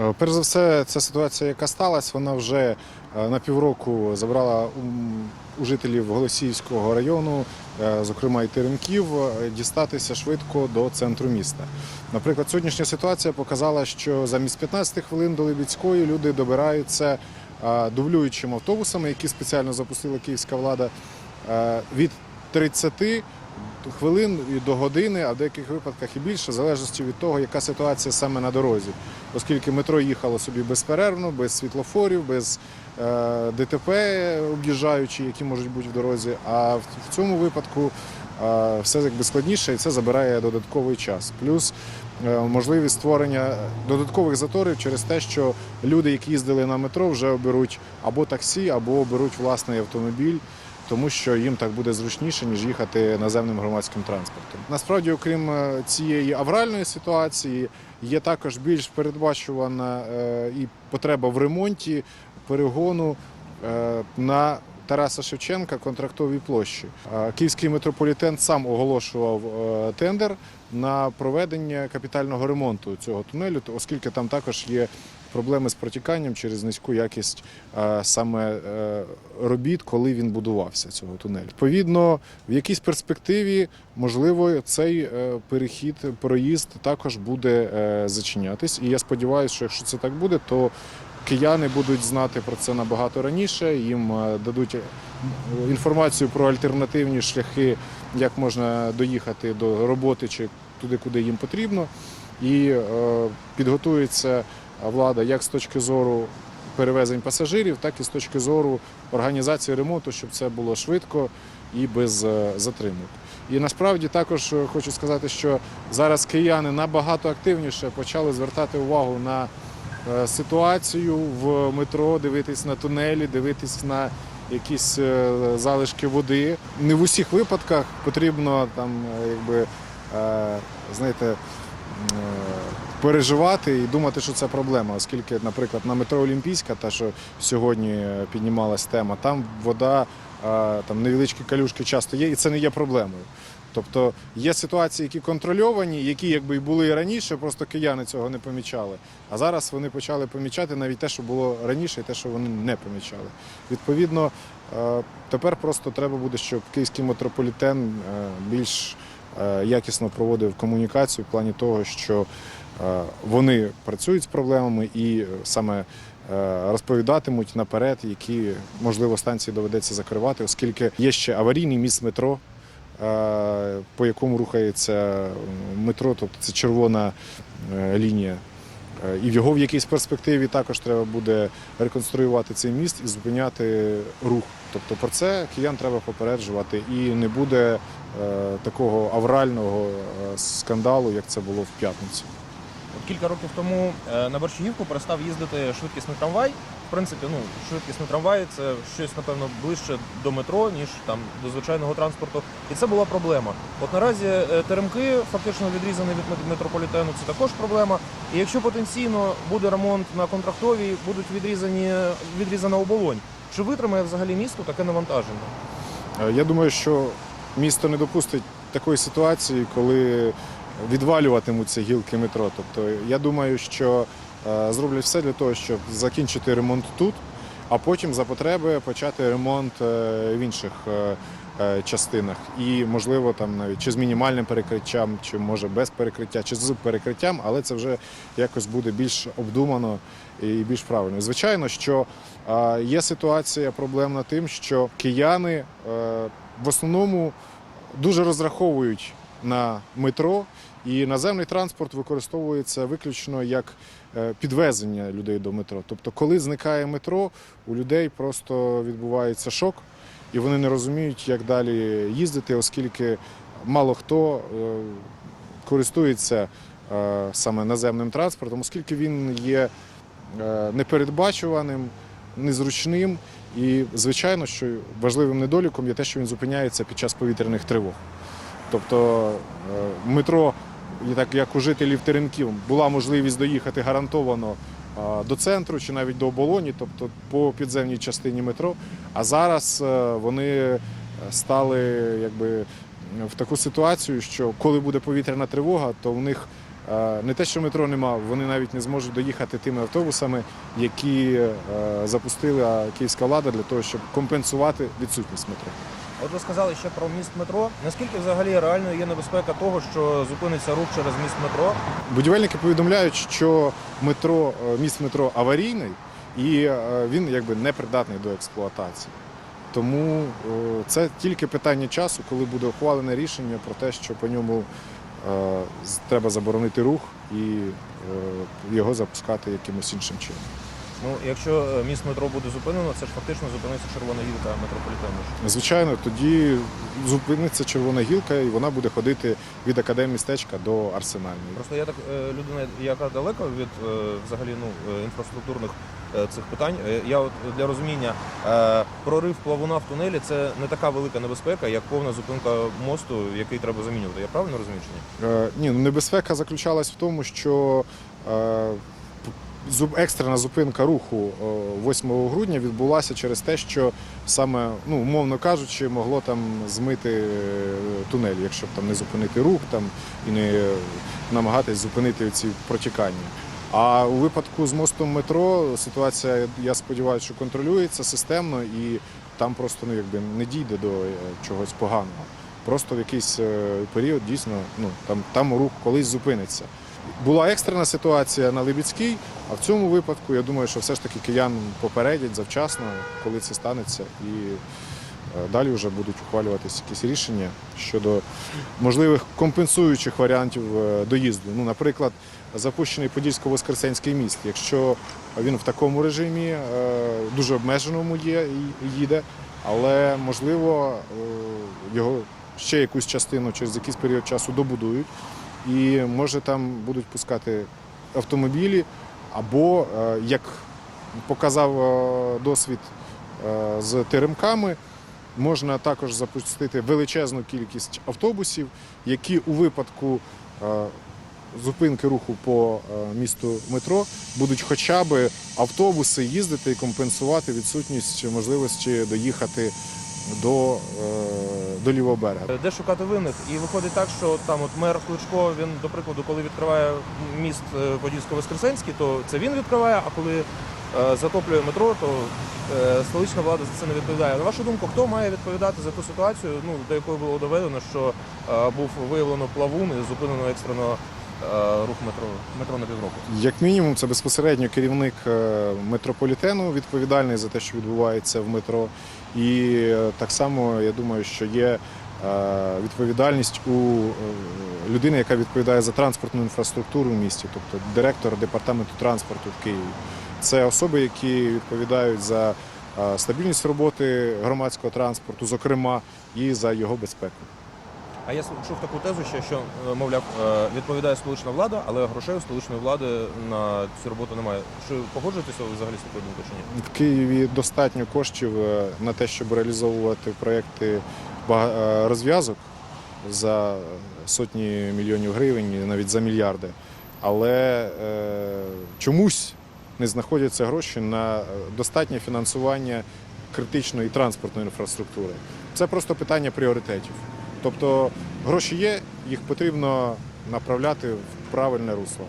Е, Перш за все, ця ситуація, яка сталася, вона вже е, на півроку забрала у жителів Голосіївського району, е, зокрема і Теремків, е, дістатися швидко до центру міста. Наприклад, сьогоднішня ситуація показала, що замість 15 хвилин до Либідської люди добираються дублюючими автобусами, які спеціально запустила київська влада, від 30 хвилин і до години, а в деяких випадках і більше, в залежності від того, яка ситуація саме на дорозі. Оскільки метро їхало собі безперервно, без світлофорів, без е, ДТП об'їжджаючи, які можуть бути в дорозі. А в, в цьому випадку е, все якби складніше і це забирає додатковий час. Плюс е, можливість створення додаткових заторів через те, що люди, які їздили на метро, вже оберуть або таксі, або оберуть власний автомобіль тому що їм так буде зручніше, ніж їхати наземним громадським транспортом. Насправді, окрім е, цієї авральної ситуації, є також більш передбачувана е, і потреба в ремонті перегону е, на Тараса Шевченка контрактовій площі. Київський метрополітен сам оголошував тендер на проведення капітального ремонту цього тунелю, оскільки там також є проблеми з протіканням через низьку якість е, саме е, робіт, коли він будувався цього тунелю. Відповідно, в якійсь перспективі можливо цей е, перехід, проїзд також буде зачинятись. І я сподіваюся, що якщо це так буде, то кияни будуть знати про це набагато раніше. Їм дадуть інформацію про альтернативні шляхи, як можна доїхати до роботи чи туди, куди їм потрібно. І підготується влада як з точки зору перевезень пасажирів, так і з точки зору організації ремонту, щоб це було швидко і без е, затримок. І насправді також е, хочу сказати, що зараз кияни набагато активніше почали звертати увагу на е, ситуацію в метро, дивитись на тунелі, дивитись на якісь залишки води. Не в усіх випадках потрібно там, якби, знаєте, переживати і думати, що це проблема, оскільки, наприклад, на метро Олімпійська, та що сьогодні е, піднімалась тема, там вода, е, там невеличкі калюшки часто є, і це не є проблемою. Тобто є ситуації, які контрольовані, які якби і були і раніше, просто кияни цього не помічали. А зараз вони почали помічати навіть те, що було раніше, і те, що вони не помічали. Відповідно, е, тепер просто треба буде, щоб київський метрополітен е, більш е, якісно проводив комунікацію в плані того, що е, вони працюють з проблемами і е, саме е, розповідатимуть наперед, які можливо станції доведеться закривати, оскільки є ще аварійний міст метро. е, По якому рухається метро, тобто це червона е, лінія. Е, І в його в якійсь перспективі також треба буде реконструювати цей міст і зупиняти рух. Тобто про це киян треба попереджувати, і не буде е, такого аврального е, скандалу, як це було в п'ятницю. Кілька років тому е, на Борщагівку перестав їздити швидкісний трамвай. В принципі, ну швидкісний трамвай це щось, напевно, ближче до метро, ніж там до звичайного транспорту. І це була проблема. От наразі е, теремки фактично відрізані від метрополітену. Це також проблема. І якщо потенційно буде ремонт на контрактовій, будуть відрізані відрізана оболонь. Чи витримає взагалі місто таке навантаження? Е, Я думаю, що місто не допустить такої ситуації, коли відвалюватимуться гілки метро. Тобто я думаю, що е, зроблять все для того, щоб закінчити ремонт тут, а потім за потреби почати ремонт е, в інших е, частинах. І, можливо, там навіть чи з мінімальним перекриттям, чи може без перекриття, чи з перекриттям, але це вже якось буде більш обдумано і більш правильно. Звичайно, що є ситуація проблемна тим, що кияни в основному дуже розраховують на метро, і наземний транспорт використовується виключно як е, підвезення людей до метро. Тобто, коли зникає метро, у людей просто відбувається шок, і вони не розуміють, як далі їздити, оскільки мало хто е, користується е, саме наземним транспортом, оскільки він є непередбачуваним, незручним. І, звичайно, що важливим недоліком є те, що він зупиняється під час повітряних тривог. Тобто е, метро, так як у жителів Теремків, була можливість доїхати гарантовано до центру чи навіть до оболоні, тобто по підземній частині метро. А зараз е, вони стали якби в таку ситуацію, що коли буде повітряна тривога, то в них е, не те, що метро нема, вони навіть не зможуть доїхати тими автобусами, які запустила київська влада для того, щоб компенсувати відсутність метро. От ви сказали ще про міст метро. Наскільки взагалі реально є небезпека того, що зупиниться рух через міст метро? Будівельники повідомляють, що метро, е, міст метро аварійний і е, він якби не придатний до експлуатації. Тому е, це тільки питання часу, коли буде ухвалене рішення про те, що по ньому треба заборонити рух і його запускати якимось іншим чином. Ну, якщо е, міст метро буде зупинено, це ж фактично зупиниться червона гілка метрополітену. Звичайно, тоді зупиниться червона гілка, і вона буде ходити від академмістечка до арсенальної. Просто я так е, людина, яка далека від е, взагалі ну інфраструктурних цих питань. Я от для розуміння прорив плавуна в тунелі це не така велика небезпека, як повна зупинка мосту, який треба замінювати. Я правильно розумію чи ні? Е, Ні, ну небезпека заключалась в тому, що екстрена зупинка руху е, 8 грудня відбулася через те, що саме, ну, умовно кажучи, могло там змити е, тунель, якщо б там не зупинити рух там, і не намагатись зупинити ці протікання. А у випадку з мостом метро ситуація, я сподіваюся, що контролюється системно і там просто ну, якби, не дійде до е, чогось поганого. Просто в якийсь е, період дійсно ну, там, там рух колись зупиниться. Була екстрена ситуація на Либідській, а в цьому випадку я думаю, що все ж таки киян попередять завчасно, коли це станеться, і е, далі вже будуть ухвалюватися якісь рішення щодо можливих компенсуючих варіантів е, доїзду. Ну, наприклад, запущений Подільсько-Воскресенський міст. Якщо він в такому режимі е, дуже обмеженому є їде, але можливо його ще якусь частину через якийсь період часу добудують, і може там будуть пускати автомобілі, або е, як показав е, досвід е, з теремками. Можна також запустити величезну кількість автобусів, які у випадку зупинки руху по місту метро будуть хоча б автобуси їздити і компенсувати відсутність можливості доїхати до, до лівого берега. Де шукати винних? І виходить так, що там от мер Кличко, він, до прикладу, коли відкриває міст е, Подільсько-Воскресенський, то це він відкриває, а коли е, затоплює метро, то е, столична влада за це не відповідає. На вашу думку, хто має відповідати за ту ситуацію, ну, до якої було доведено, що був виявлено плавун і зупинено екстрено рух метро, метро на півроку? Як мінімум, це безпосередньо керівник е, метрополітену, відповідальний за те, що відбувається в метро. І е, так само я думаю, що є е, відповідальність у е, людини, яка відповідає за транспортну інфраструктуру в місті, тобто директор департаменту транспорту в Києві. Це особи, які відповідають за е, стабільність роботи громадського транспорту, зокрема, і за його безпеку. А я чув таку тезу, ще, що, е, мовляв, е, відповідає столична влада, але грошей у столичної влади на цю роботу немає. Чи погоджуєтеся взагалі з такою думкою чи ні? В Києві достатньо коштів е, на те, щоб реалізовувати проекти розв'язок за сотні мільйонів гривень, навіть за мільярди. Але е, чомусь не знаходяться гроші на достатнє фінансування критичної транспортної інфраструктури. Це просто питання пріоритетів. Тобто гроші є, їх потрібно направляти в правильне русло.